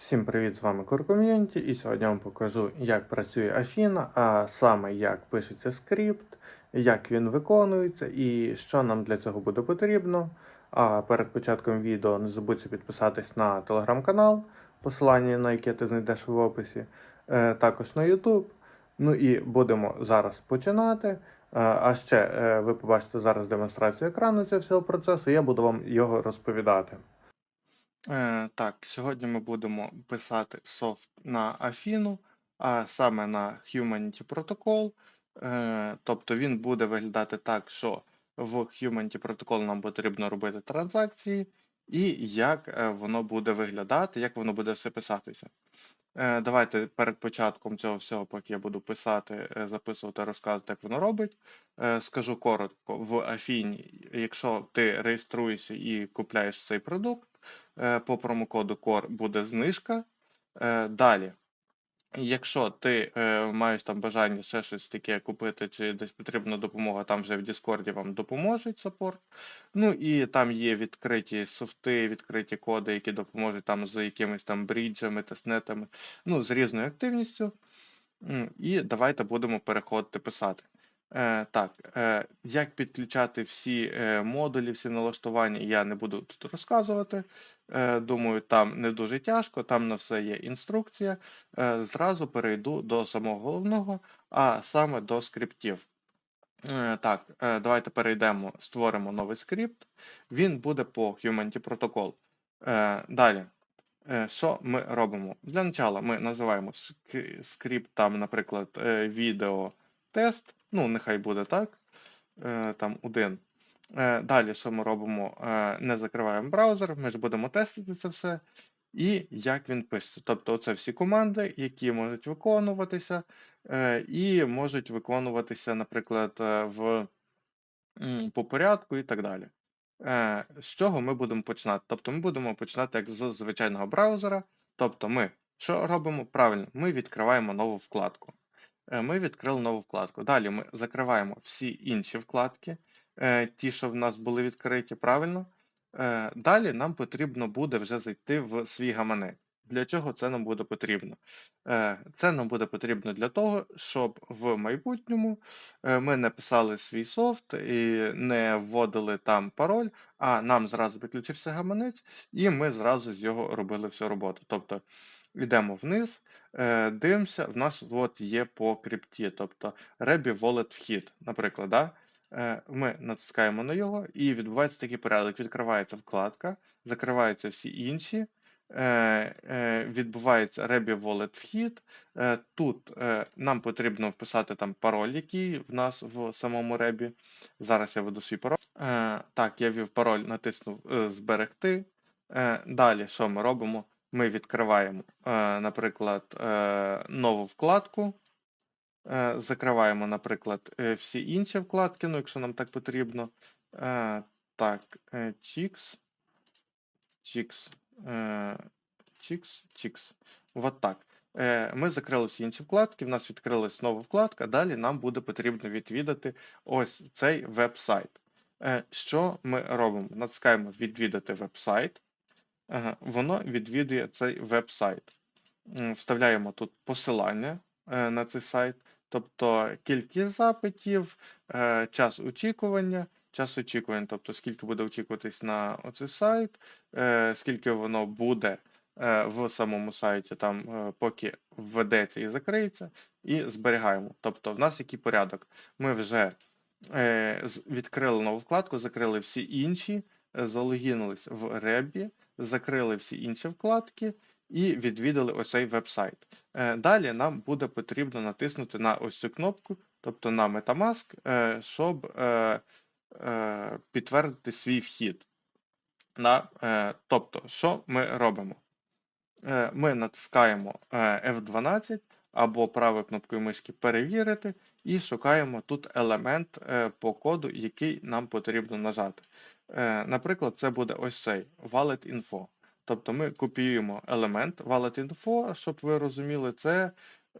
Всім привіт, з вами Community і сьогодні я вам покажу, як працює Афіна, а саме як пишеться скрипт, як він виконується і що нам для цього буде потрібно. А перед початком відео не забудьте підписатись на телеграм-канал, посилання на яке ти знайдеш в описі, е, також на YouTube. Ну і будемо зараз починати. Е, А ще е, ви побачите зараз демонстрацію екрану цього всього процесу, я буду вам його розповідати. Е, так, сьогодні ми будемо писати софт на Афіну, а саме на Humanity Protocol. Е, тобто він буде виглядати так, що в Humanity Protocol нам потрібно робити транзакції, і як е, воно буде виглядати, як воно буде все писатися. Давайте перед початком цього всього, поки я буду писати, записувати, розказувати, як воно робить. Скажу коротко: в Афіні, якщо ти реєструєшся і купляєш цей продукт, по промокоду CORE буде знижка. Е, Далі, якщо ти е, маєш там бажання ще щось таке купити, чи десь потрібна допомога, там вже в Discord вам допоможуть саппорт. Ну і там є відкриті софти, відкриті коди, які допоможуть там з якимись там бріджами, тестнетами, ну, з різною активністю. І давайте будемо переходити писати. Е, так, е, як підключати всі е, модулі, всі налаштування, я не буду тут розказувати. Е, думаю, там не дуже тяжко, там на все є інструкція. Е, зразу перейду до самого головного, а саме до скриптів. Е, так, е, давайте перейдемо, створимо новий скрипт. Він буде по Humanity Protocol. Е, далі. Е, Що ми робимо? Для начала ми називаємо скрипт, там, наприклад, е, відео тест. Ну, нехай буде так. е, Там один. Е, Далі, що ми робимо? Е, Не закриваємо браузер, ми ж будемо тестити це все. І як він пишеться. Тобто, це всі команди, які можуть виконуватися, і можуть виконуватися, наприклад, в, по порядку і так далі. З чого ми будемо починати? Тобто ми будемо починати як з звичайного браузера. Тобто ми що робимо? Правильно, ми відкриваємо нову вкладку. Е, Ми відкрили нову вкладку. Далі ми закриваємо всі інші вкладки, е, ті, що в нас були відкриті, правильно. Е, Далі нам потрібно буде вже зайти в свій гаманець. Для чого це нам буде потрібно? Це нам буде потрібно для того, щоб в майбутньому ми не писали свій софт і не вводили там пароль, а нам зразу підключився гаманець, і ми зразу з його робили всю роботу. Тобто йдемо вниз, е, дивимося, в нас от є по крипті, тобто Rebі Wallet вхід, наприклад. Да? Е, Ми натискаємо на його, і відбувається такий порядок. Відкривається вкладка, закриваються всі інші. е, Відбувається Rebі Wallet вхід. Тут нам потрібно вписати там пароль, який в нас в самому ребі. Зараз я веду свій пароль. Так, я ввів пароль, натиснув зберегти. Далі, що ми робимо? Ми відкриваємо, е, наприклад, е, нову вкладку. Е, Закриваємо, наприклад, всі інші вкладки, ну, якщо нам так потрібно. Так, Chix, е, Chix, Chix. От так. Ми закрили всі інші вкладки, в нас відкрилась нова вкладка. Далі нам буде потрібно відвідати ось цей веб-сайт. Що ми робимо? Натискаємо відвідати веб-сайт. Воно відвідує цей веб-сайт. Вставляємо тут посилання е, на цей сайт, тобто кількість запитів, е, час очікування, час очікування, тобто скільки буде очікуватись на оцей сайт, е, скільки воно буде в самому сайті, там, поки введеться і закриється, і зберігаємо. Тобто, в нас який порядок? Ми вже відкрили нову вкладку, закрили всі інші, залогінились в Rebі, закрили всі інші вкладки і відвідали ось цей веб-сайт. Е, Далі нам буде потрібно натиснути на ось цю кнопку, тобто на Metamask, е, щоб е, е, підтвердити свій вхід. Е, Тобто, що ми робимо? Е, Ми натискаємо е, F12 або правою кнопкою мишки перевірити і шукаємо тут елемент е, по коду, який нам потрібно нажати. Е, Наприклад, це буде ось цей Wallet Info. Тобто ми копіюємо елемент Wallet Info, щоб ви розуміли, це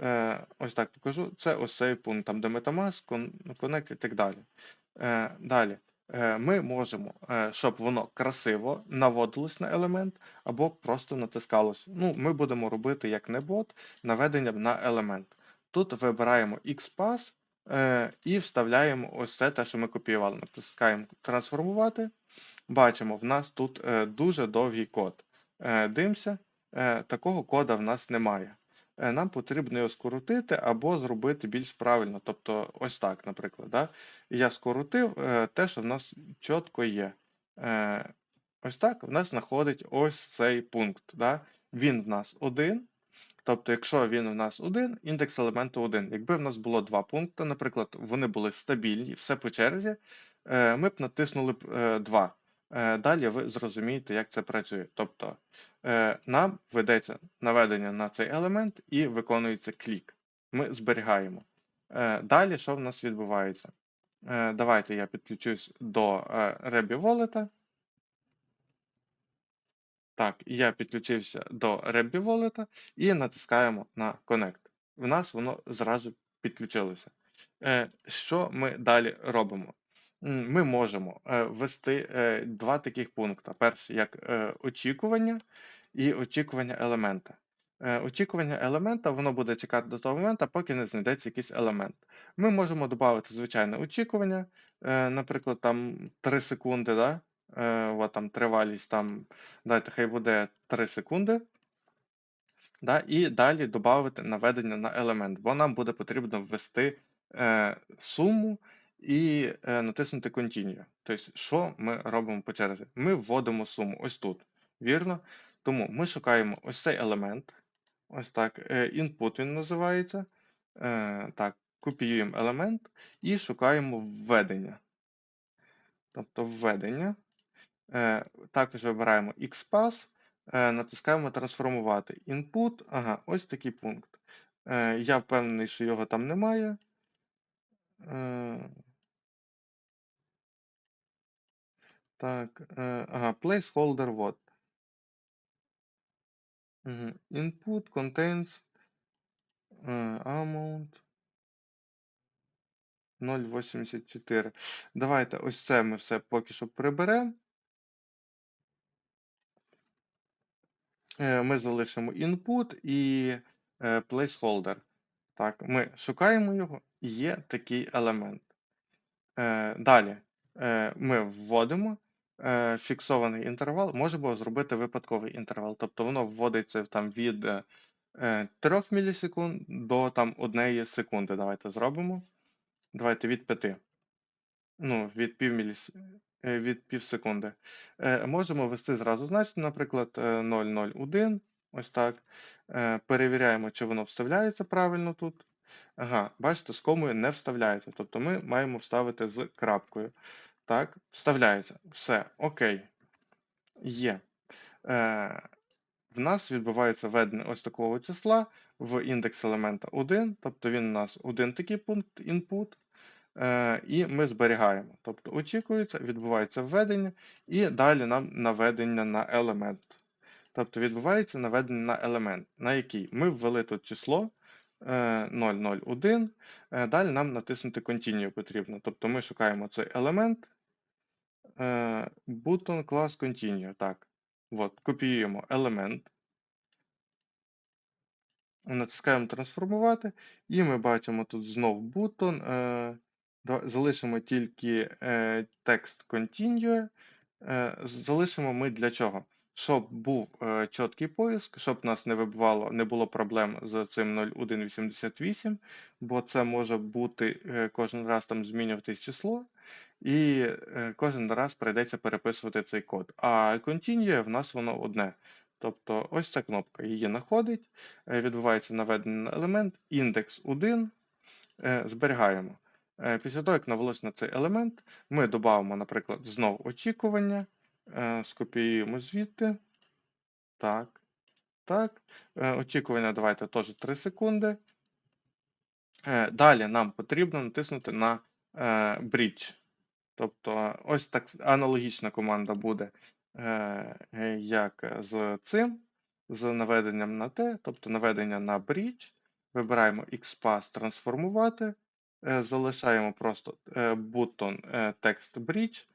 е, ось так покажу. Це ось цей пункт, там де Metamask, Connect і так далі. Е, Далі. Ми можемо, щоб воно красиво наводилось на елемент або просто натискалось. Ну, ми будемо робити як не бот, наведенням на елемент. Тут вибираємо XPath і вставляємо ось це те, що ми копіювали. Натискаємо трансформувати. Бачимо, в нас тут е, дуже довгий код. Е, Дивимося, е, такого кода в нас немає. Нам потрібно його скоротити або зробити більш правильно. Тобто, ось так, наприклад. Да? Я скоротив те, що в нас чітко є. Ось так в нас знаходить ось цей пункт. Да? Він в нас один. Тобто, якщо він у нас один, індекс елементу один. Якби в нас було два пункти, наприклад, вони були стабільні, все по черзі, ми б натиснули 2. Е, Далі ви зрозумієте, як це працює. Тобто е, нам ведеться наведення на цей елемент і виконується клік. Ми зберігаємо. Е, Далі що в нас відбувається? Давайте я підключусь до Rebby Wallet. Так, я підключився до Rebby Wallet і натискаємо на Connect. У нас воно зразу підключилося. Що ми далі робимо? Ми можемо е, ввести е, два таких пункти. Перший як е, очікування і очікування елемента. Очікування елемента воно буде чекати до того моменту, поки не знайдеться якийсь елемент. Ми можемо додати звичайне очікування, наприклад, там 3 секунди, да? От там тривалість там, дайте, хай буде 3 секунди. Да? І далі додати наведення на елемент, бо нам буде потрібно ввести суму і е, натиснути Continue. Тобто, що ми робимо по черзі? Ми вводимо суму ось тут. Вірно? Тому ми шукаємо ось цей елемент. Ось так. е, Input він називається. Е, Так, копіюємо елемент і шукаємо введення. Тобто введення. Е, Також вибираємо XPath, е, натискаємо трансформувати. Input, ага, ось такий пункт. Е, Я впевнений, що його там немає. Е, Так, е, ага, placeholder what? Input contains е, amount 0,84. Давайте ось це ми все поки що приберемо. Е, Ми залишимо input і е, placeholder. Так, ми шукаємо його, є такий елемент. Е, Далі ми вводимо фіксований інтервал, можемо зробити випадковий інтервал. Тобто воно вводиться там від е, 3 мілісекунд до там 1 секунди. Давайте зробимо. Давайте від 5. Ну, від пів міліс... е, від пів. Е, Можемо ввести зразу значення, наприклад, е, 001. Ось так. Е, Перевіряємо, чи воно вставляється правильно тут. Ага, бачите, з комою не вставляється. Тобто ми маємо вставити з крапкою. Так, вставляється. Все, окей. Є. Е, В нас відбувається введення ось такого числа в індекс елемента 1. Тобто він у нас один такий пункт input. Е, І ми зберігаємо. Тобто очікується, відбувається введення, і далі нам наведення на елемент. Тобто відбувається наведення на елемент, на який ми ввели тут число е, 001. Е, Далі нам натиснути Continue потрібно. Тобто ми шукаємо цей елемент. Е, Button class Continue. Так. От, копіюємо елемент. Натискаємо трансформувати, і ми бачимо тут знов бутон. Е, залишимо тільки е, текст Continue. Залишимо ми для чого? Щоб був чіткий поиск, щоб нас не вибивало, не було проблем з цим 0188, бо це може бути кожен раз там змінюватись число, і е, кожен раз прийдеться переписувати цей код. А Continue в нас воно одне. Тобто ось ця кнопка її знаходить, е, відбувається наведення на елемент, індекс 1, е, зберігаємо. Після того, як навелось на цей елемент, ми додамо, наприклад, знов очікування, скопіюємо звідти. Так, так. Очікування давайте теж 3 секунди. Далі нам потрібно натиснути на Bridge. Тобто, ось так аналогічна команда буде, е, е, як з цим, з наведенням на T, тобто наведення на Bridge. Вибираємо XPath трансформувати, е, залишаємо просто е, бутон е, текст Bridge,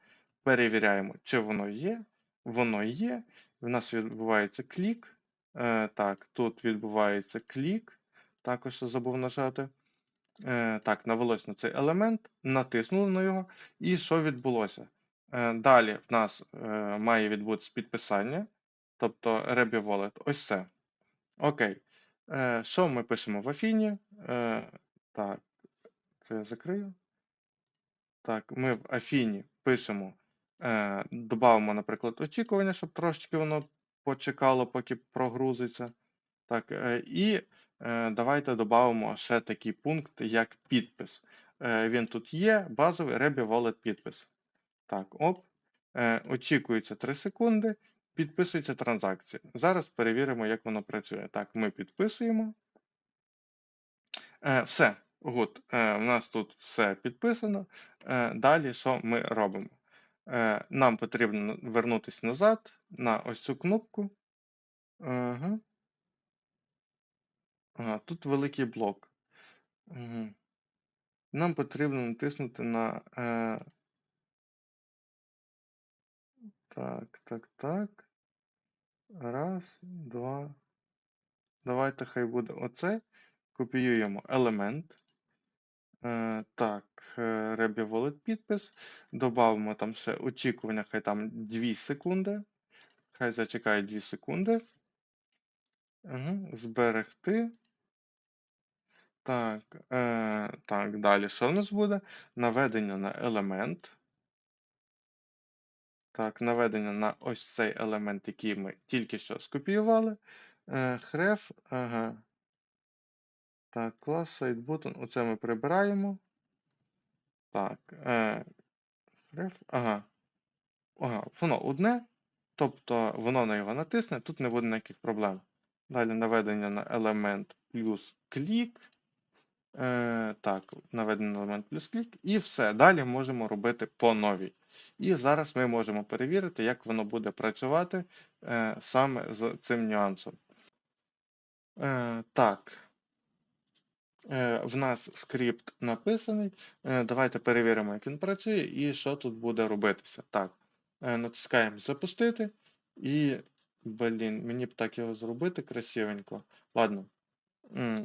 перевіряємо, чи воно є. Воно є. В нас відбувається клік. Е, так, тут відбувається клік. Також забув нажати. Е, так, навелось на цей елемент, натиснули на його. І що відбулося? Е, далі в нас е, має відбутися підписання, тобто Rebby Wallet. Ось це. Окей. Що ми пишемо в Афіні? Так, це я закрию. Так, ми в Афіні пишемо, додамо, наприклад, очікування, щоб трошечки воно почекало, поки прогрузиться. Так, і давайте додамо ще такий пункт, як підпис. Е, він тут є, базовий Rebby Wallet підпис. Так, оп. Е, очікується 3 секунди, підписується транзакція. Зараз перевіримо, як воно працює. Так, ми підписуємо. Е, все. Гуд. Е, у нас тут все підписано. Е, далі що ми робимо? Е, нам потрібно вернутися назад на ось цю кнопку. Ага. Тут великий блок. Нам потрібно натиснути на. Е... Так, так, так. Раз, два. Давайте хай буде оце. Копіюємо елемент. Е, так, Rebby Wallet підпис. Добавимо там ще очікування, хай там 2 секунди. Хай зачекає 2 секунди. Угу. Зберегти. Так, е, так, далі що в нас буде? Наведення на елемент. Так, наведення на ось цей елемент, який ми тільки що скопіювали. Е, Href, ага. Так, клас, SiteButton, оце ми прибираємо. Так, е, Href, ага. Ага, воно одне, тобто воно на його натисне, тут не буде ніяких проблем. Далі наведення на елемент плюс клік. Е, так, наведений елемент плюс клік. І все. Далі можемо робити по новій. І зараз ми можемо перевірити, як воно буде працювати е, саме з цим нюансом. Е, так. Е, в нас скрипт написаний. Е, давайте перевіримо, як він працює і що тут буде робитися. Так, е, натискаємо запустити. І, блін, мені б так його зробити красивенько. Ладно.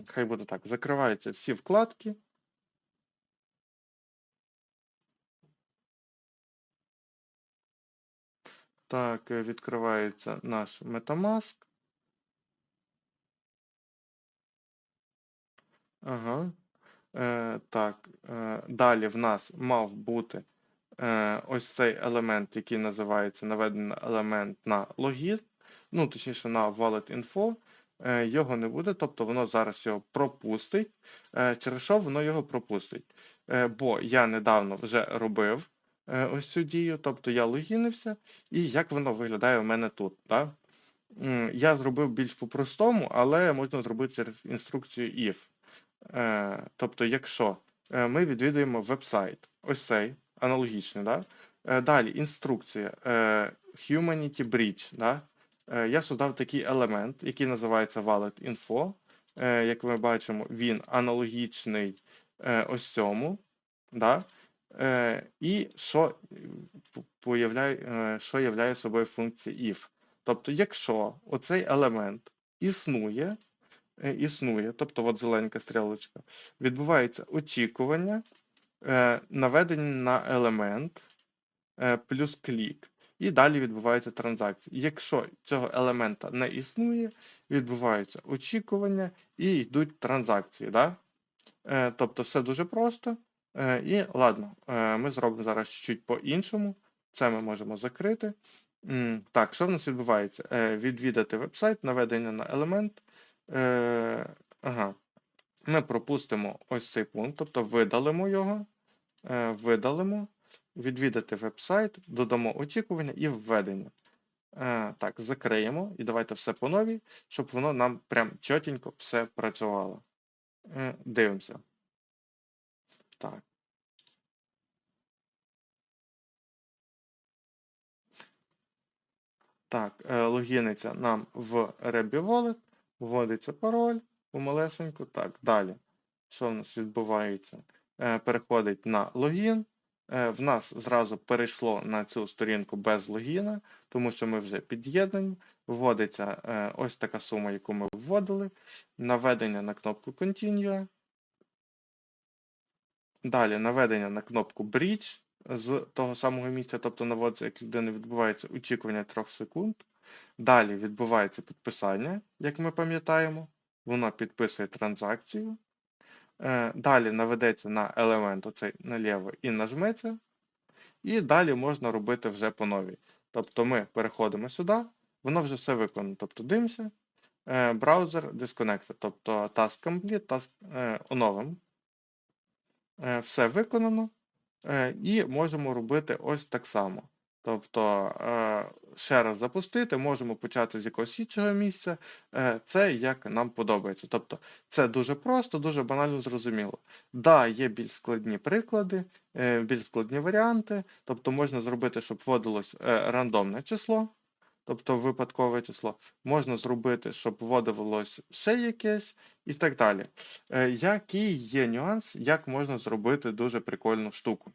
Хай буде так. Закриваються всі вкладки. Так, е, відкривається наш Metamask. Ага. Е, так, е, далі в нас мав бути е, ось цей елемент, який називається наведений елемент на логін, ну, точніше, на wallet info. Е, його не буде, тобто воно зараз його пропустить. Е, через що воно його пропустить? Е, бо я недавно вже робив ось цю дію, тобто я логінився, і як воно виглядає у мене тут. Да? Я зробив більш по-простому, але можна зробити через інструкцію if. Тобто, якщо ми відвідуємо веб-сайт, ось цей аналогічний, да? Далі інструкція Humanity Bridge. Да? Е, Я создав такий елемент, який називається Wallet Info. Е, Як ми бачимо, він аналогічний е, ось цьому. Да? І що що являє собою функція if. Тобто, якщо оцей елемент існує, існує, тобто от зеленька стрілочка, відбувається очікування, наведення на елемент плюс клік. І далі відбувається транзакція. Якщо цього елемента не існує, відбувається очікування і йдуть транзакції. Да? Е, тобто все дуже просто. Е, і ладно, е, ми зробимо зараз чуть по-іншому. Це ми можемо закрити. Так, що в нас відбувається? Е, Відвідати веб-сайт, наведення на елемент. Е, Ага. Ми пропустимо ось цей пункт, тобто видалимо його, е, видалимо, відвідати веб-сайт, додамо очікування і введення. Е, Так, закриємо і давайте все по новій, щоб воно нам прям чотенько все працювало. Е, Дивимося. Так. Так, е, логіниться нам в Rebby Wallet, вводиться пароль помалесеньку. Так, далі. Що в нас відбувається? Переходить на логін. Е, В нас зразу перейшло на цю сторінку без логіна, тому що ми вже під'єднані. Вводиться е, ось така сума, яку ми вводили. Наведення на кнопку Continue. Далі наведення на кнопку Bridge з того самого місця, тобто наводиться, як людина відбувається очікування 3 секунд. Далі відбувається підписання, як ми пам'ятаємо. Воно підписує транзакцію. Е, Далі наведеться на елемент оцей наліво і нажметься. І далі можна робити вже по новій. Тобто ми переходимо сюди, воно вже все виконано. Тобто дивимося, е, браузер disconnected, тобто task complete, task оновимо. Е, Все виконано. І можемо робити ось так само. Тобто е, ще раз запустити, можемо почати з якогось іншого місця. Е, Це як нам подобається. Тобто це дуже просто, дуже банально зрозуміло. Да, є більш складні приклади, е, більш складні варіанти. Тобто можна зробити, щоб вводилось рандомне число, тобто випадкове число. Можна зробити, щоб вводилось ще якесь і так далі. Який є нюанс, як можна зробити дуже прикольну штуку?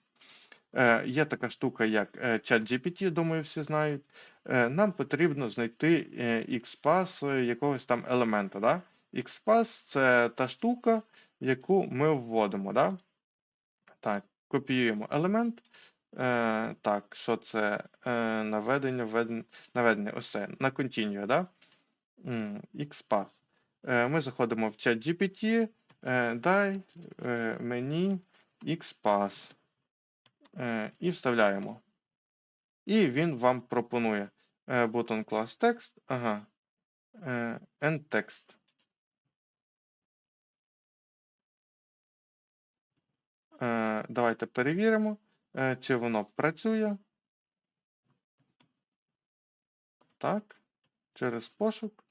Е, Є така штука, як е, ChatGPT, думаю, всі знають. Е, Нам потрібно знайти XPath якогось там елемента. Да? XPath це та штука, яку ми вводимо. Да? Так, копіюємо елемент. Так, що це? Наведення, введення, наведення, ось це, на continue, да? XPath. Ми заходимо в ChatGPT, е, дай е, мені XPath. Е, і вставляємо. І він вам пропонує е, button class text, ага, е, and text. Давайте перевіримо, чи воно працює. Так, через пошук.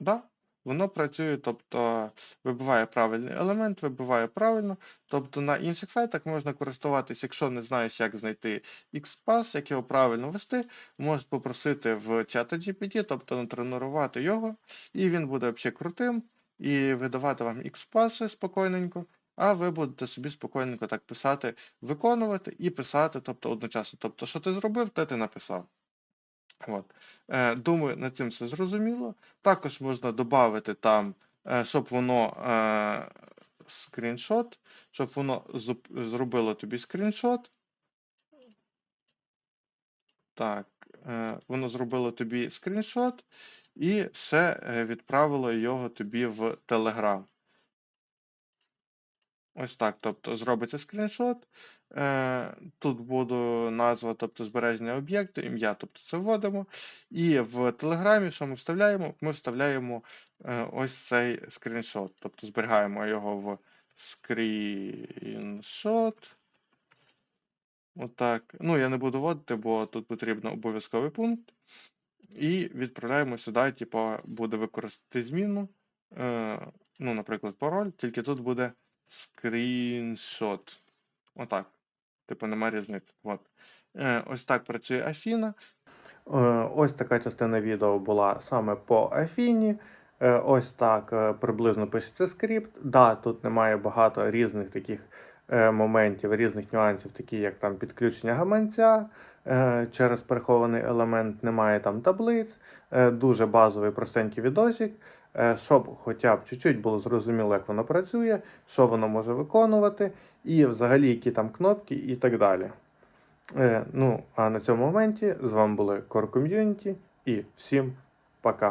Да, воно працює, тобто вибиває правильний елемент, вибиває правильно. Тобто на інших сайтах можна користуватись, якщо не знаєш, як знайти XPath, як його правильно вести, можеш попросити в чата GPT, тобто натренувати його, і він буде взагалі крутим і видавати вам XPath спокійненько. А ви будете собі спокійненько так писати, виконувати і писати, тобто одночасно. Тобто, що ти зробив, те ти написав. От. Е, думаю, над цим все зрозуміло. Також можна додати там, е, щоб воно е, скріншот, щоб воно зробило тобі скріншот. Так, воно зробило тобі скріншот і ще відправило його тобі в Telegram. Ось так, тобто зробиться скріншот. Е, Тут буду назва, тобто збереження об'єкту, ім'я, тобто це вводимо. І в Телеграмі, що ми вставляємо? Ми вставляємо е, ось цей скріншот. Тобто зберігаємо його в скріншот. Отак. Ну, я не буду вводити, бо тут потрібно обов'язковий пункт. І відправляємо сюди, типу, буде використати зміну. Е, ну, наприклад, пароль, тільки тут буде скріншот. Отак. Типу, нема різниці. От. Е, ось так працює Афіна. Е, Ось така частина відео була саме по Афіні. Е, Ось так приблизно пишеться скрипт. Да, тут немає багато різних таких моментів, різних нюансів, такі як там підключення гаманця через прихований елемент, немає там таблиць. Дуже базовий простенький відосик, щоб хоча б чуть-чуть було зрозуміло, як воно працює, що воно може виконувати, і взагалі які там кнопки і так далі. Е, Ну, а на цьому моменті з вами були Core Community і всім пока.